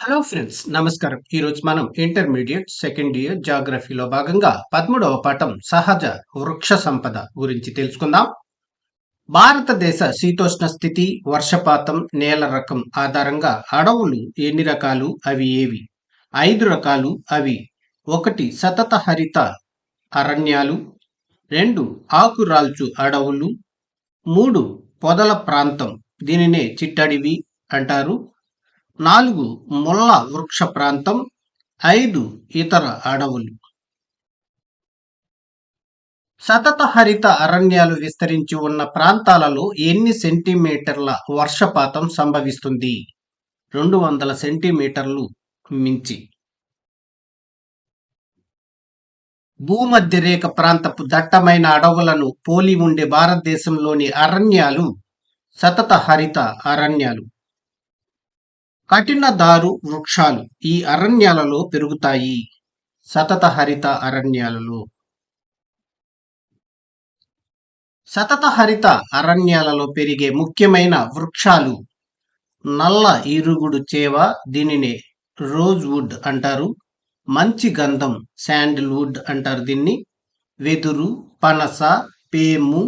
Hello friends నమస్కారం. ఈరోజు మనం ఇంటర్మీడియట్ సెకండ్ ఇయర్ జాగ్రఫీలో భాగంగా పదమూడవ పాఠం సహజ వృక్ష సంపద గురించి తెలుసుకుందాం. భారతదేశ శీతోష్ణ స్థితి వర్షపాతం నేల రకం ఆధారంగా అడవులు ఎన్ని రకాలు? అవి ఏవి? ఐదు రకాలు. అవి ఒకటి సతత హరిత అరణ్యాలు రెండు ఆకురాల్చు అడవులు మూడు పొదల ప్రాంతం. దీనినే చిట్టడివి అంటారు. నాలుగు ముళ్ళ వృక్ష ప్రాంతం ఐదు ఇతర అడవులు. సతత హరిత అరణ్యాలు విస్తరించి ఉన్న ప్రాంతాలలో ఎన్ని సెంటీమీటర్ల వర్షపాతం సంభవిస్తుంది? రెండు వందల సెంటీమీటర్లు మించి. భూమధ్యరేఖ ప్రాంతపు దట్టమైన అడవులను పోలి ఉండే భారతదేశంలోని అరణ్యాలు సతత హరిత అరణ్యాలు. కఠిన దారు వృక్షాలు ఈ అరణ్యాలలో పెరుగుతాయి. సతత హరిత అరణ్యాలలో. సతత హరిత అరణ్యాలలో పెరిగే ముఖ్యమైన వృక్షాలు నల్ల ఇరుగుడు చేవ దీనిని రోజ్ వుడ్ అంటారు. మంచి గంధం శాండిల్ వుడ్ అంటారు దీన్ని. వెదురు పనస పేము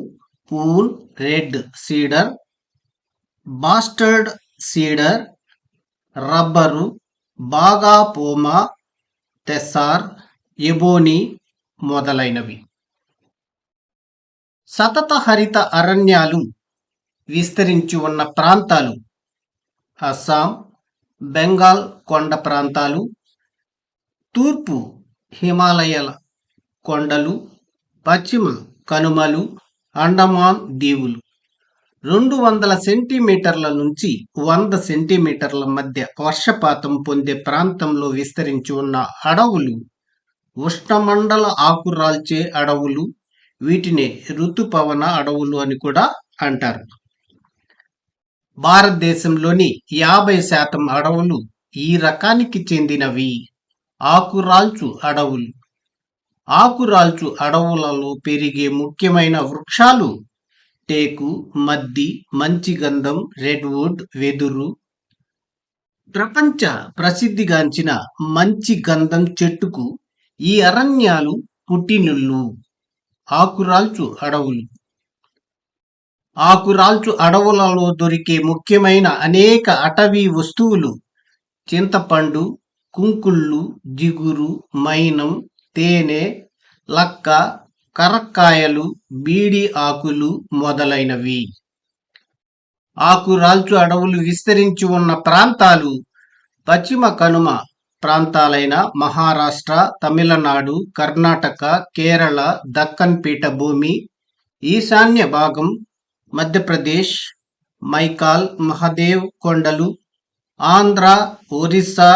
పూన్ red cedar bastard cedar rubber బాగా పోమా తెస్సార్ ఎబోని మొదలైనవి. సతత హరిత అరణ్యాలు విస్తరించి ఉన్న ప్రాంతాలు. అస్సాం బెంగాల్ కొండ ప్రాంతాలు. తూర్పు హిమాలయాల కొండలు. పశ్చిమ కనుమలు అండమాన్ దీవులు. రెండు వందల సెంటీమీటర్ల నుంచి వంద సెంటీమీటర్ల మధ్య వర్షపాతం పొందే ప్రాంతంలో విస్తరించి ఉన్న అడవులు ఉష్ణమండల ఆకురాల్చే అడవులు వీటిని ఋతుపవన అడవులు అని కూడా అంటారు. భారతదేశంలోని యాభై శాతం అడవులు ఈ రకానికి చెందినవి. ఆకురాల్చు అడవులు. ఆకురాల్చు అడవులలో పెరిగే ముఖ్యమైన వృక్షాలు టేకు మద్ది మంచి గంధం రెడ్ వుడ్ వెదురు. ప్రపంచ ప్రసిద్ధిగాంచిన మంచి గంధం చెట్టుకు ఈ అరణ్యాలు పుట్టినుళ్ళు. ఆకురాల్చు అడవులు. ఆకురాల్చు అడవులలో దొరికే ముఖ్యమైన అనేక అటవీ వస్తువులు చింతపండు కుంకుళ్ళు జిగురు మైనం తేనె లక్క కరక్కాయలు బీడి ఆకులు మొదలైనవి. ఆకురాల్చు అడవులు విస్తరించి ఉన్న ప్రాంతాలు పశ్చిమ కనుమ ప్రాంతాలైన మహారాష్ట్ర తమిళనాడు కర్ణాటక కేరళ దక్కన్ పీఠభూమి ఈశాన్య భాగం మధ్యప్రదేశ్ మైకాల్ మహదేవ్ కొండలు ఆంధ్ర ఒరిస్సా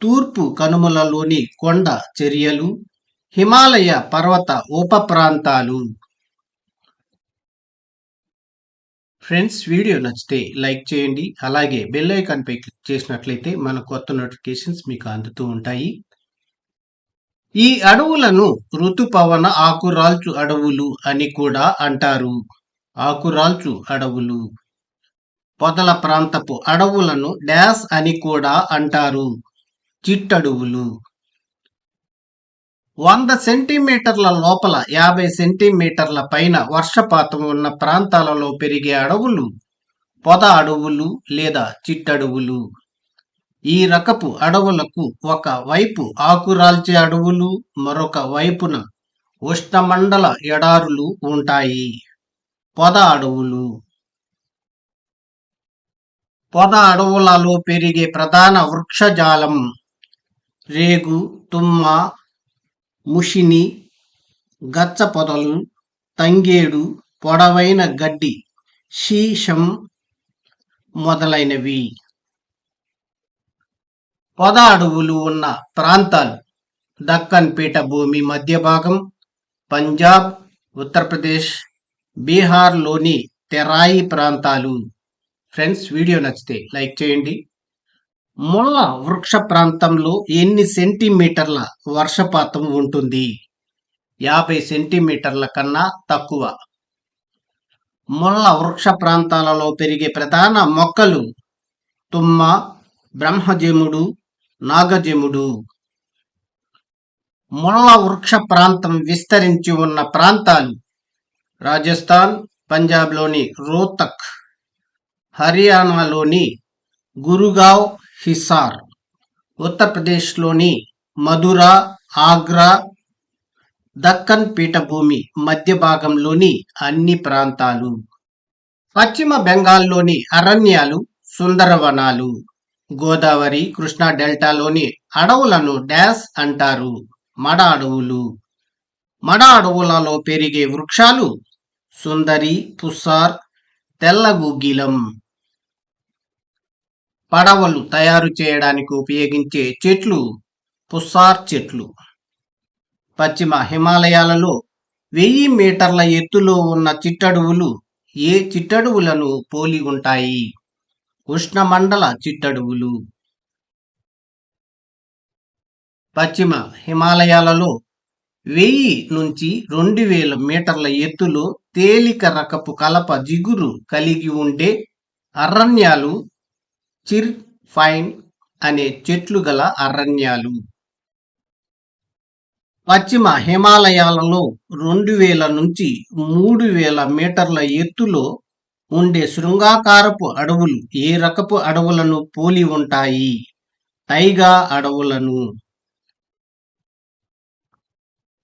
తూర్పు కనుమలలోని కొండ చర్యలు హిమాలయ పర్వత ఉప ప్రాంతాలు ఫ్రెండ్స్ వీడియో నచ్చితే లైక్ చేయండి. అలాగే బెల్ ఐకాన్పై క్లిక్ చేసినట్లయితే మన కొత్త నోటిఫికేషన్స్ మీకు అందుతూ ఉంటాయి. ఈ అడవులను ఋతుపవన ఆకురాల్చు అడవులు అని కూడా అంటారు. ఆకురాల్చు అడవులు. పొదల ప్రాంతపు అడవులను డ్యాస్ అని కూడా అంటారు. చిట్టడవులు. వంద సెంటీమీటర్ల లోపల యాభై సెంటీమీటర్ల పైన వర్షపాతం ఉన్న ప్రాంతాలలో పెరిగే అడవులు పొద అడవులు లేదా చిట్టడవులు ఈ రకపు అడవులకు ఒక వైపు ఆకురాల్చే అడవులు మరొక వైపున ఉష్ణమండల ఎడారులు ఉంటాయి. పొద అడవులు. పొద అడవులలో పెరిగే ప్రధాన వృక్షజాలం రేగు తుమ్మ ముషిని గచ్చ పొదలు తంగేడు పొడవైన గడ్డి శీషం మొదలైనవి. పొద అడవులు ఉన్న ప్రాంతాలు. దక్కన్ పీఠభూమి మధ్య భాగం పంజాబ్ ఉత్తరప్రదేశ్ బీహార్లోని తెరాయి ప్రాంతాలు. ఫ్రెండ్స్ వీడియో నచ్చితే లైక్ చేయండి. ముళ్ళ వృక్ష ప్రాంతంలో ఎన్ని సెంటీమీటర్ల వర్షపాతం ఉంటుంది? యాభై సెంటీమీటర్ల కన్నా తక్కువ. ముళ్ళ వృక్ష ప్రాంతాలలో పెరిగే ప్రధాన మొక్కలు తుమ్మ బ్రహ్మజముడు నాగజముడు. ముళ్ళ వృక్ష ప్రాంతం విస్తరించి ఉన్న ప్రాంతాలు రాజస్థాన్ పంజాబ్లోని రోహ్తక్ హర్యానాలోని గురుగావ్ హిసార్ ఉత్తరప్రదేశ్లోని మధుర ఆగ్రా దక్కన్ పీఠభూమి మధ్య భాగంలోని అన్ని ప్రాంతాలు. పశ్చిమ బెంగాల్లోని అరణ్యాలు సుందరవనాలు. గోదావరి కృష్ణా డెల్టాలోని అడవులను డ్యాస్ అంటారు. మడ అడవులు మడ అడవులలో పెరిగే వృక్షాలు సుందరి పుస్సార్ తెల్లగుగిలం పడవలు తయారు చేయడానికి ఉపయోగించే చెట్లు పుస్సార్ చెట్లు. పశ్చిమ హిమాలయాలలో వెయ్యి మీటర్ల ఎత్తులో ఉన్న చిట్టడువులు ఏ చిట్టడువులను పోలి ఉంటాయి? ఉష్ణమండల చిట్టడువులు. పశ్చిమ హిమాలయాలలో వెయ్యి నుంచి రెండు వేల మీటర్ల ఎత్తులో తేలిక రకపు కలప జిగురు కలిగి ఉండే అరణ్యాలు చిర్ ఫైన్ అనే చెట్లు గల అరణ్యాలు. పశ్చిమ హిమాలయాలలో రెండు వేల నుంచి మూడు వేల మీటర్ల ఎత్తులో ఉండే శృంగాకారపు అడవులు ఏ రకపు అడవులను పోలి ఉంటాయి? టైగా అడవులను.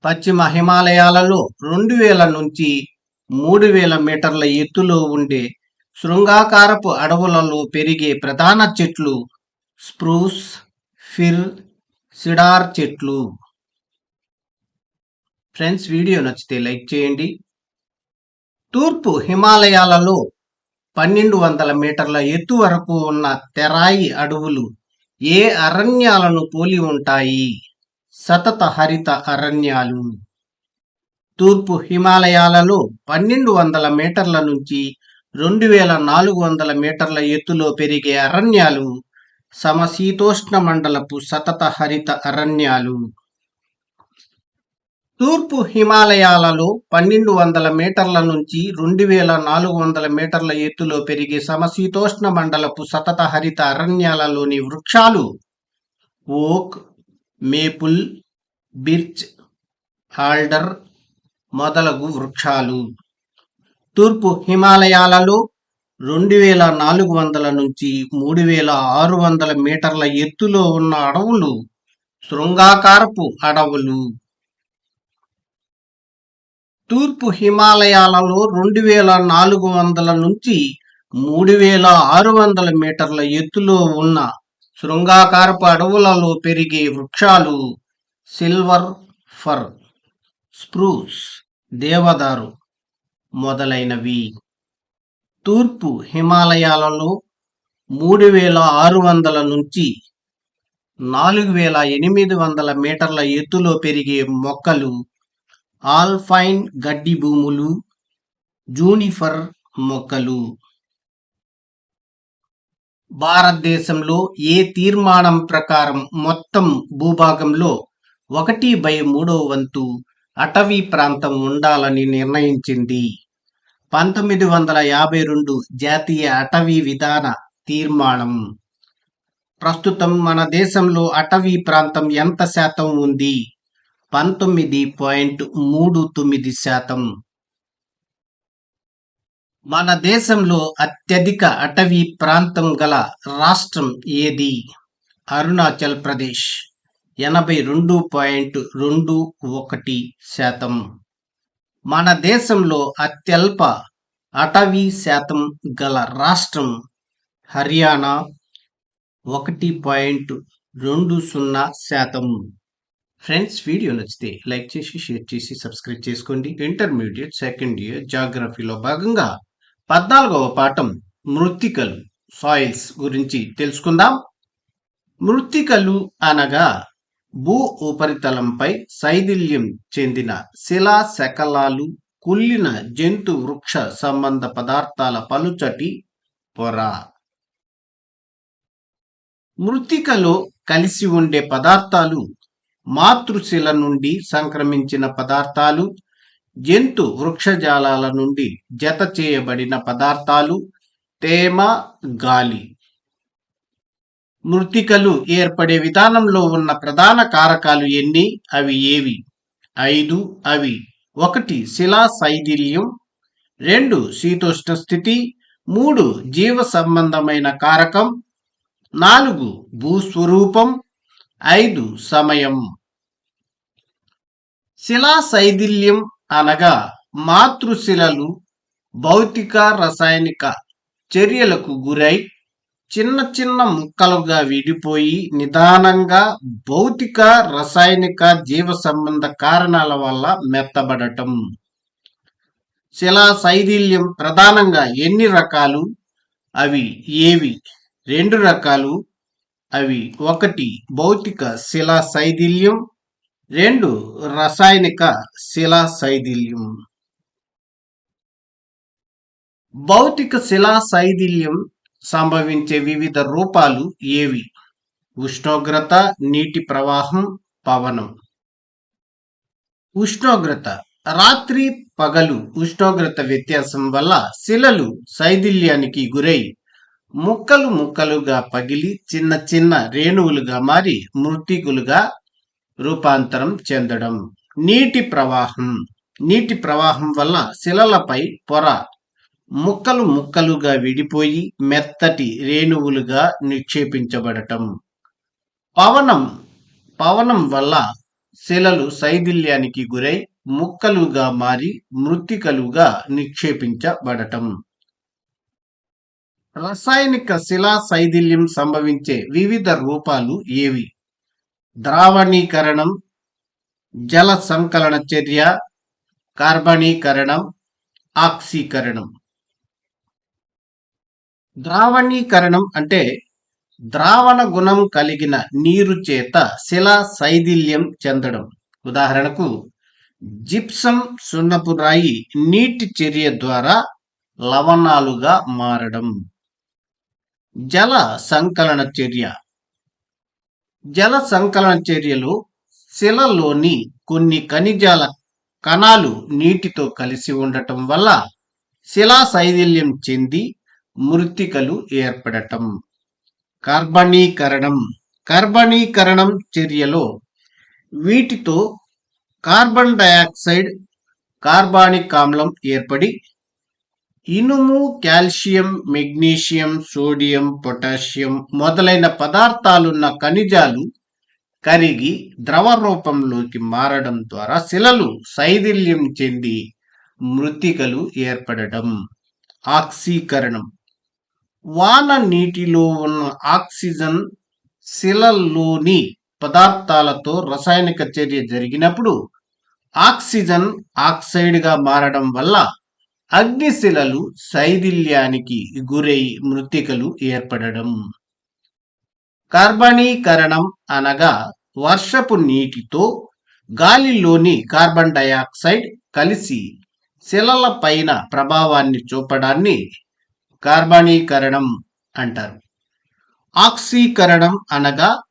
పశ్చిమ హిమాలయాలలో రెండు వేల నుంచి మూడు వేల మీటర్ల ఎత్తులో ఉండే శృంగాకారపు అడవులలో పెరిగే ప్రధాన చెట్లు స్ప్రూస్ ఫిర్ సిడార్ చెట్లు. ఫ్రెండ్స్ వీడియో నచ్చితే లైక్ చేయండి. తూర్పు హిమాలయాలలో పన్నెండు వందల మీటర్ల ఎత్తు వరకు ఉన్న తెరాయి అడవులు ఏ అరణ్యాలను పోలి ఉంటాయి? సతత హరిత అరణ్యాలు. తూర్పు హిమాలయాలలో పన్నెండు వందల మీటర్ల నుంచి రెండు వేల నాలుగు వందల మీటర్ల ఎత్తులో పెరిగే అరణ్యాలు సమశీతోష్ణ మండలపు సతత హరిత అరణ్యాలు. తూర్పు హిమాలయాలలో పన్నెండు వందల మీటర్ల నుంచి రెండు వేల నాలుగు వందల మీటర్ల ఎత్తులో పెరిగే సమశీతోష్ణ మండలపు సతత హరిత అరణ్యాలలోని వృక్షాలు ఓక్ మేపుల్ బిర్చ్ హాల్డర్ మొదలగు వృక్షాలు. తూర్పు హిమాలయాలలో రెండు వేల నాలుగు వందల నుంచి మూడు వేల ఆరు వందల మీటర్ల ఎత్తులో ఉన్న అడవులు శృంగాకారపు అడవులు. తూర్పు హిమాలయాలలో రెండు వేల నాలుగు వందల నుంచి మూడు వేల ఆరు వందల మీటర్ల ఎత్తులో ఉన్న శృంగాకారపు అడవులలో పెరిగే వృక్షాలు సిల్వర్ ఫర్ స్ప్రూస్ దేవదారు. మొదలైనవి. తూర్పు హిమాలయాలలో మూడు వేల ఆరు వందల నుంచి నాలుగు వేల ఎనిమిది వందల మీటర్ల ఎత్తులో పెరిగే మొక్కలు ఆల్ఫైన్ గడ్డి భూములు జూనిఫర్ మొక్కలు. భారతదేశంలో ఏ తీర్మానం ప్రకారం మొత్తం భూభాగంలో ఒకటి బై మూడో వంతు అటవీ ప్రాంతం ఉండాలని నిర్ణయించింది. పంతొమ్మిది వందల యాభై రెండు జాతీయ అటవీ విధాన తీర్మానం. ప్రస్తుతం మన దేశంలో అటవీ ప్రాంతం ఎంత శాతం ఉంది? పంతొమ్మిది పాయింట్ మూడు తొమ్మిది శాతం. మన దేశంలో అత్యధిక అటవీ ప్రాంతం గల రాష్ట్రం ఏది? అరుణాచల్ ప్రదేశ్. ఎనభై రెండు పాయింట్ రెండు ఒకటి శాతం. మన దేశంలో అత్యల్ప అటవీ శాతం గల రాష్ట్రం హర్యానా ఒకటి పాయింట్ రెండు సున్నా శాతం. ఫ్రెండ్స్ వీడియో నచ్చితే లైక్ చేసి షేర్ చేసి సబ్స్క్రైబ్ చేసుకోండి. ఇంటర్మీడియట్ సెకండ్ ఇయర్ జాగ్రఫీలో భాగంగా పద్నాలుగవ పాఠం మృత్తికలు సాయిల్స్ గురించి తెలుసుకుందాం. మృత్తికలు అనగా భూ ఉపరితలంపై శైథిల్యం చెందిన శిలా శకలాలు కుళ్ళిన జంతు వృక్ష సంబంధ పదార్థాల పలుచటి పొర. మృతికలో కలిసి ఉండే పదార్థాలు మాతృశిల నుండి సంక్రమించిన పదార్థాలు జంతు వృక్షజాలాల నుండి జత చేయబడిన పదార్థాలు తేమ గాలి. మృతికలు ఏర్పడే విధానంలో ఉన్న ప్రధాన కారకాలు ఎన్ని? అవి ఏవి? ఐదు. అవి. ఒకటి శిలా శైథిల్యం రెండు శీతోష్ణ స్థితి మూడు జీవ సంబంధమైన కారకం. నాలుగు భూస్వరూపం. ఐదు సమయం. శిలా శైథిల్యం అనగా మాతృశిలలు భౌతిక రసాయనిక చర్యలకు గురై చిన్న చిన్న ముక్కలుగా విడిపోయి నిదానంగా భౌతిక రసాయనిక జీవ సంబంధ కారణాల వల్ల మెత్తబడటం. శిలా శైథిల్యం ప్రధానంగా ఎన్ని రకాలు? అవి ఏవి? రెండు రకాలు. అవి ఒకటి భౌతిక శిలా శైథిల్యం రెండు రసాయనిక శిలా శైథిల్యం భౌతిక శిలా శైథిల్యం సంభవించే వివిధ రూపాలు ఏవి? ఉష్ణోగ్రత నీటి ప్రవాహం పవనం. ఉష్ణోగ్రత. రాత్రి పగలు ఉష్ణోగ్రత వ్యత్యాసం వల్ల శిలలు శైథిల్యానికి గురై ముక్కలు ముక్కలుగా పగిలి చిన్న చిన్న రేణువులుగా మారి మృతికులుగా రూపాంతరం చెందడం. నీటి ప్రవాహం. నీటి ప్రవాహం వల్ల శిలలపై పొర ముక్కలు ముక్కలుగా విడిపోయి మెత్తటి రేణువులుగా నిక్షేపించబడటం. పవనం పవనం వల్ల శిలలు శైథిల్యానికి గురై ముక్కలుగా మారి మృతికలుగా నిక్షేపించబడటం. రసాయనిక శిలా శైథిల్యం సంభవించే వివిధ రూపాలు ఏవి? ద్రావణీకరణం జల సంకలన చర్య కార్బనీకరణం ఆక్సీకరణం. ద్రావణీకరణం అంటే ద్రావణ గుణం కలిగిన నీరు చేత శిలా శైథిల్యం చెందడం. ఉదాహరణకు జిప్సం సున్నపు రాయి నీటి చర్య ద్వారా లవణాలుగా మారడం. జల సంకలన చర్య. జల సంకలన చర్యలో శిలలోని కొన్ని ఖనిజాల కణాలు నీటితో కలిసి ఉండటం వల్ల శిలా శైథిల్యం చెంది మృతికలు ఏర్పడటం. కార్బనీకరణం కార్బనీకరణం చర్యలో వీటితో కార్బన్ డయాక్సైడ్ కార్బానిక్ ఆమ్లం ఏర్పడి ఇనుము కాల్షియం మెగ్నీషియం సోడియం పొటాషియం మొదలైన పదార్థాలున్న ఖనిజాలు కరిగి ద్రవ రూపంలోకి మారడం ద్వారా శిలలు శైథిల్యం చెంది మృతికలు ఏర్పడటం. ఆక్సీకరణం. వాన నీటిలో ఉన్న ఆక్సిజన్ శిలల్లోని పదార్థాలతో రసాయనిక చర్య జరిగినప్పుడు ఆక్సిజన్ ఆక్సైడ్గా మారడం వల్ల అగ్నిశిలలు శైథిల్యానికి గురై మృతికలు ఏర్పడడం. కార్బనీకరణం అనగా వర్షపు నీటితో గాలిలోని కార్బన్ డయాక్సైడ్ కలిసి శిలల పైన ప్రభావాన్ని చూపడాన్ని కార్బనీకరణం అంటారు. ఆక్సీకరణం అనగా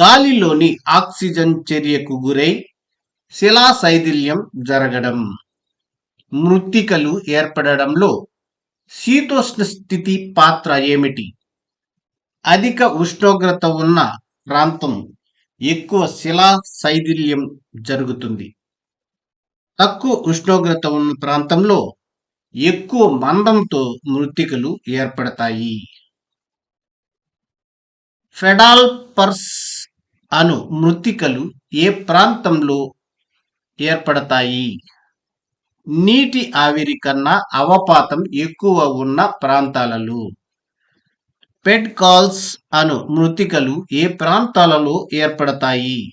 గాలిలోని ఆక్సిజన్ చర్యకు గురై శిలాశైథిల్యం జరగడం. మృత్తికలు ఏర్పడడంలో శీతోష్ణ స్థితి పాత్ర ఏమిటి? అధిక ఉష్ణోగ్రత ఉన్న ప్రాంతం ఎక్కువ శిలా శైథిల్యం జరుగుతుంది. తక్కువ ఉష్ణోగ్రత ఉన్న ప్రాంతంలో ఎక్కువ మందంతో మృతికలు ఏర్పడతాయి. ఫెడాల్ పర్స్ అను మృతికలు ఏ ప్రాంతంలో ఏర్పడతాయి? నీటి ఆవిరి కన్నా అవపాతం ఎక్కువ ఉన్న ప్రాంతాలలో. పెడ్ కాల్స్ అను మృతికలు ఏ ప్రాంతాలలో ఏర్పడతాయి?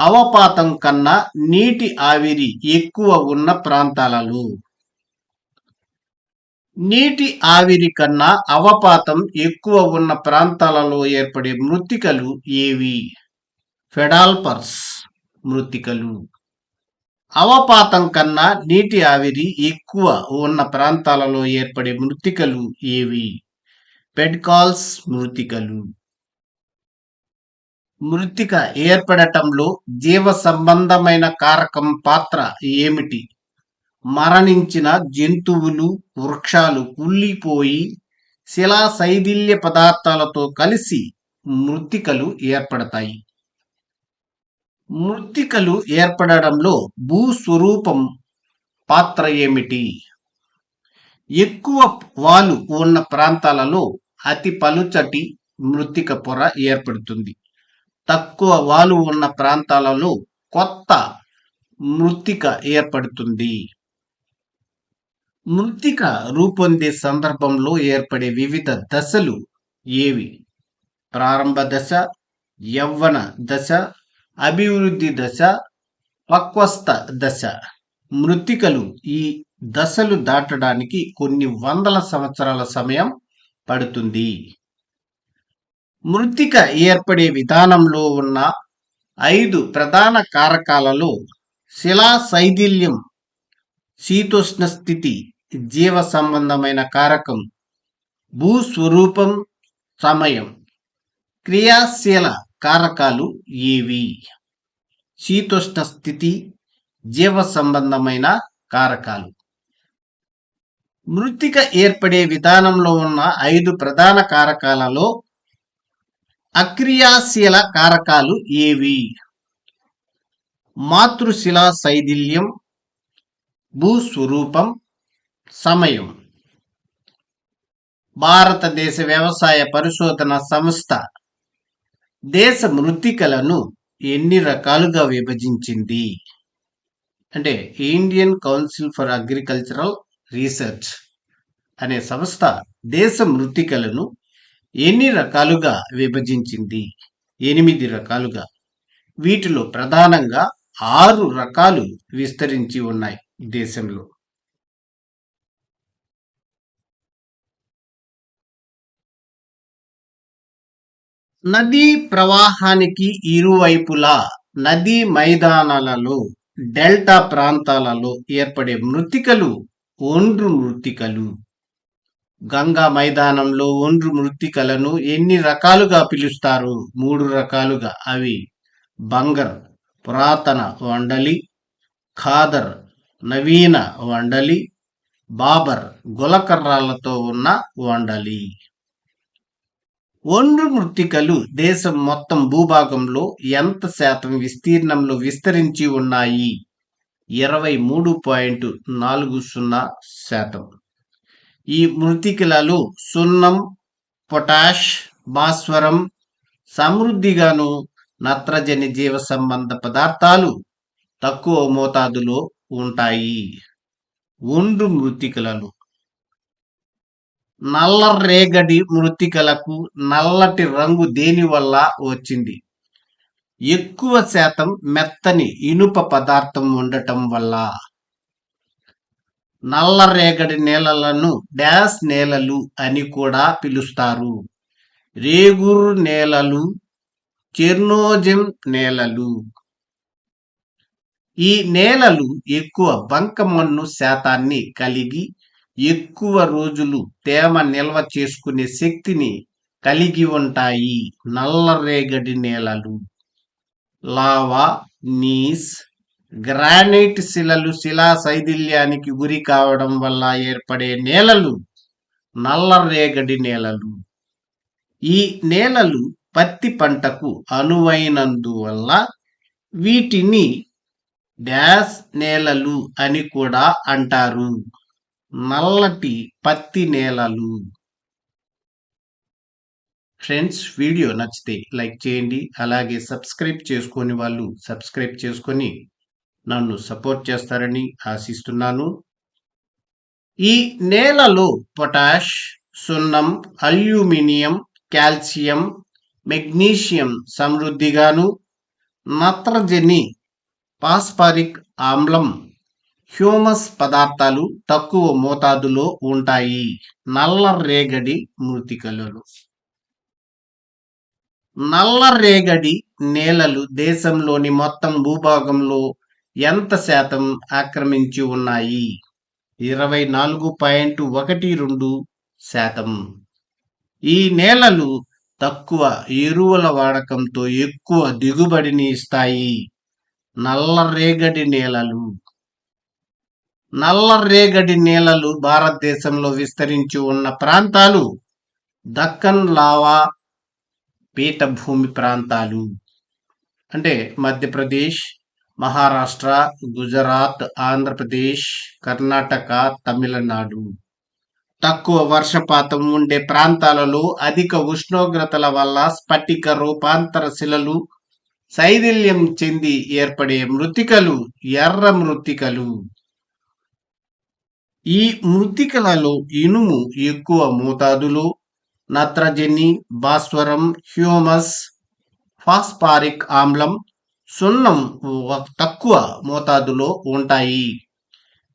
అవపాతం కన్నా నీటి ఆవిరి ఎక్కువ ఉన్న ప్రాంతాలలో. నీటి ఆవిరి కన్నా అవపాతం ఎక్కువ ఉన్న ప్రాంతాలలో ఏర్పడే మృతికలు ఏవి? ఫెడాల్పర్స్ మృతికలు అవపాతం కన్నా నీటి ఆవిరి ఎక్కువ ఉన్న ప్రాంతాలలో ఏర్పడే మృతికలు ఏవి? పెడ్కాల్స్ మృతికలు మృతిక ఏర్పడటంలో జీవ సంబంధమైన కారకం పాత్ర ఏమిటి? మరణించిన జంతువులు వృక్షాలు కుళ్ళిపోయి శిలా శైథిల్య పదార్థాలతో కలిసి మృత్తికలు ఏర్పడతాయి. మృత్తికలు ఏర్పడడంలో భూస్వరూపం పాత్ర ఏమిటి? ఎక్కువ వాలు ఉన్న ప్రాంతాలలో అతి పలుచటి మృత్తిక పొర ఏర్పడుతుంది. తక్కువ వాలు ఉన్న ప్రాంతాలలో కొత్త మృత్తిక ఏర్పడుతుంది. మృత్తిక రూపొందే సందర్భంలో ఏర్పడే వివిధ దశలు ఏవి? ప్రారంభ దశ యవ్వన దశ అభివృద్ధి దశ పక్వస్థ దశ. మృత్తికలు ఈ దశలు దాటడానికి కొన్ని వందల సంవత్సరాల సమయం పడుతుంది. మృత్తిక ఏర్పడే విధానంలో ఉన్న ఐదు ప్రధాన కారకాలలో శిలా శైథిల్యం శీతోష్ణ స్థితి జీవ సంబంధమైన కారకం భూస్వరూపం సమయం. క్రియాశీల కారకాలు ఏవి? శీతోష్ణ స్థితి జీవ సంబంధమైన కారకాలు. మృతిక ఏర్పడే విధానంలో ఉన్న ఐదు ప్రధాన కారకాలలో అక్రియాశీల కారకాలు ఏవి? మాతృశిలా శైథిల్యం భూస్వరూపం సమయం. భారతదేశ వ్యవసాయ పరిశోధన సంస్థ దేశ మృతికలను ఎన్ని రకాలుగా విభజించింది? అంటే Indian Council for Agricultural Research అనే సంస్థ దేశ మృతికలను ఎన్ని రకాలుగా విభజించింది? ఎనిమిది రకాలుగా. వీటిలో ప్రధానంగా ఆరు రకాలు విస్తరించి ఉన్నాయి దేశంలో. నదీ ప్రవాహానికి ఇరువైపులా నదీ మైదానాలలో డెల్టా ప్రాంతాలలో ఏర్పడే మృతికలు ఒండ్రు మృతికలు. గంగా మైదానంలో ఒండ్రు మృతికలను ఎన్ని రకాలుగా పిలుస్తారు? మూడు రకాలుగా. అవి బంగర్ పురాతన వండలి ఖాదర్ నవీన వండలి బాబర్ గులకర్రాలతో ఉన్న వండలి. ఒండ్రు మృతికలు దేశం మొత్తం భూభాగంలో ఎంత శాతం విస్తీర్ణంలో విస్తరించి ఉన్నాయి? ఇరవై మూడు పాయింట్ నాలుగు సున్నా శాతం. ఈ మృతికలలో సున్నం పొటాష్ భాస్వరం సమృద్ధిగాను నత్రజని జీవ సంబంధ పదార్థాలు తక్కువ మోతాదులో ఉంటాయి. ఒండ్రు మృతికలలో నల్ల రేగడి మృతికలకు నల్లటి రంగు దేని వల్ల వచ్చింది? ఎక్కువ శాతం మెత్తని ఇనుప పదార్థం ఉండటం వల్ల. నల్ల రేగడి నేలలను డాష్ నేలలు అని కూడా పిలుస్తారు. రేగురు నేలలు చెర్నోజెం నేలలు. ఈ నేలలు ఎక్కువ బంకమన్ను శాతాన్ని కలిగి ఎక్కువ రోజులు తేమ నిల్వ చేసుకునే శక్తిని కలిగి ఉంటాయి నల్లరేగడి నేలలు. లావా నీస్ గ్రానైట్ శిలలు శిలా శైథిల్యానికి గురి కావడం వల్ల ఏర్పడే నేలలు నల్లరేగడి నేలలు. ఈ నేలలు పత్తి పంటకు అనువైనందువల్ల వీటిని డ్యాస్ నేలలు అని కూడా అంటారు. నల్లటి పత్తి నేలలు. ఫ్రెండ్స్ వీడియో నచ్చితే లైక్ చేయండి అలాగే సబ్స్క్రైబ్ చేసుకొని వాళ్ళు సబ్స్క్రైబ్ చేసుకొని నన్ను సపోర్ట్ చేస్తారని ఆశిస్తున్నాను. ఈ నేలలో పొటాష్ సున్నం అల్యూమినియం కాల్షియం మెగ్నీషియం సమృద్ధిగాను నత్రజని పాస్పారిక్ ఆమ్లం హ్యూమస్ పదార్థాలు తక్కువ మోతాదులో ఉంటాయి. నల్ల రేగడి మృతికలలో నల్ల రేగడి నేలలు దేశంలోని మొత్తం భూభాగంలో ఎంత శాతం ఆక్రమించి ఉన్నాయి? ఇరవై నాలుగు పాయింట్ ఒకటి రెండు శాతం. ఈ నేలలు తక్కువ ఎరువుల వాడకంతో ఎక్కువ దిగుబడిని ఇస్తాయి. నల్ల రేగడి నేలలు నల్లరేగడి నేలలు భారతదేశంలో విస్తరించి ఉన్న ప్రాంతాలు దక్కన్ లావా పీఠభూమి ప్రాంతాలు. అంటే మధ్యప్రదేశ్ మహారాష్ట్ర గుజరాత్ ఆంధ్రప్రదేశ్ కర్ణాటక తమిళనాడు. తక్కువ వర్షపాతం ఉండే ప్రాంతాలలో అధిక ఉష్ణోగ్రతల వల్ల స్ఫటిక రూపాంతర శిలలు శైథిల్యం చెంది ఏర్పడే మృతికలు ఎర్ర మృతికలు. ఈ మృతికలలో ఇనుము ఎక్కువ మోతాదులో నత్రజని భాస్వరం హ్యూమస్ ఫాస్పారిక్ ఆమ్లం సున్నం తక్కువ మోతాదులో ఉంటాయి.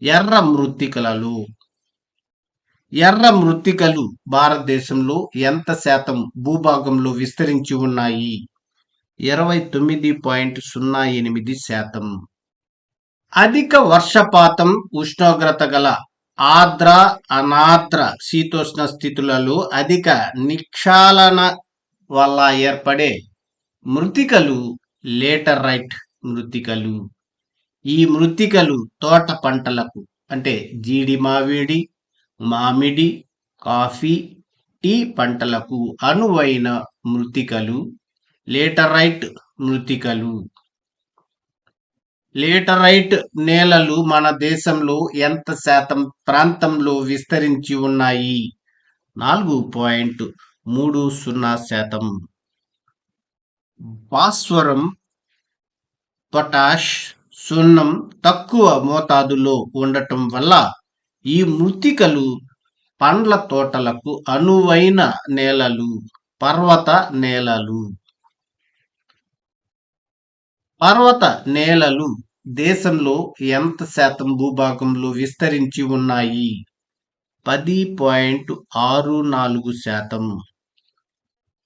ఎర్ర మృత్తికలలో ఎర్ర మృత్తికలు భారతదేశంలో ఎంత శాతం భూభాగంలో విస్తరించి ఉన్నాయి? ఇరవై తొమ్మిది పాయింట్ సున్నా ఎనిమిది శాతం. అధిక వర్షపాతం ఉష్ణోగ్రత గల ఆర్ద్ర అనార్ద్ర శీతోష్ణ స్థితులలో అధిక నిక్షాళన వల్ల ఏర్పడే మృతికలు లేటరైట్ మృతికలు. ఈ మృతికలు తోట పంటలకు అంటే జీడి మామిడి మామిడి కాఫీ టీ పంటలకు అనువైన మృతికలు లేటరైట్ మృతికలు. లేటరైట్ నేలలు మన దేశంలో ఎంత శాతం ప్రాంతంలో విస్తరించి ఉన్నాయి? నాలుగు పాయింట్ మూడు సున్నా శాతం. భాస్వరం పొటాష్ సున్నం తక్కువ మోతాదులో ఉండటం వల్ల ఈ మృతికలు పండ్ల తోటలకు అనువైన నేలలు పర్వత నేలలు. పర్వత నేలలు దేశంలో ఎంత శాతం భూభాగంలో విస్తరించి ఉన్నాయి? పది పాయింట్ ఆరు నాలుగు శాతం.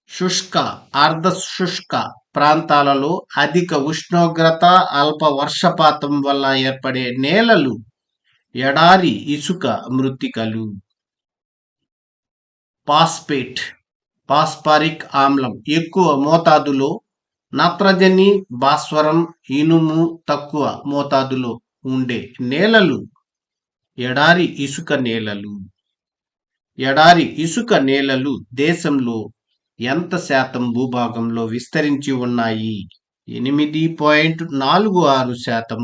శుష్క అర్ధ శుష్క ప్రాంతాలలో అధిక ఉష్ణోగ్రత అల్ప వర్షపాతం వల్ల ఏర్పడే నేలలు ఎడారి ఇసుక మృతికలు. పాస్పేట్ పాస్పారిక్ ఆమ్లం ఎక్కువ మోతాదులో నత్రజని భాస్వరం ఇనుము తక్కువ మోతాదులో ఉండే నేలలు. ఎడారి ఇసుక నేలలు. ఎడారి ఇసుక నేలలు దేశంలో ఎంత శాతం భూభాగంలో విస్తరించి ఉన్నాయి? ఎనిమిది పాయింట్ నాలుగు ఆరు శాతం.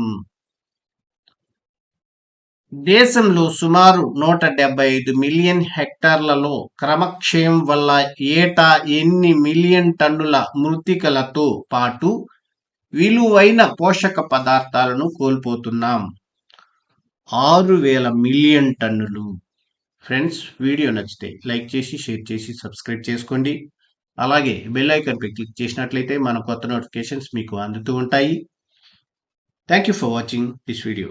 దేశంలో సుమారు నూట డెబ్బై ఐదు మిలియన్ హెక్టార్లలో క్రమక్షయం వల్ల ఏటా ఎన్ని మిలియన్ టన్నుల మృతికలతో పాటు విలువైన పోషక పదార్థాలను కోల్పోతున్నాం. ఆరు వేల మిలియన్ టన్నులు. ఫ్రెండ్స్ వీడియో నచ్చితే లైక్ చేసి షేర్ చేసి సబ్స్క్రైబ్ చేసుకోండి. అలాగే బెల్ ఐకాన్పై క్లిక్ చేసినట్లయితే మన కొత్త నోటిఫికేషన్స్ మీకు అందుతూ ఉంటాయి. Thank you for watching this video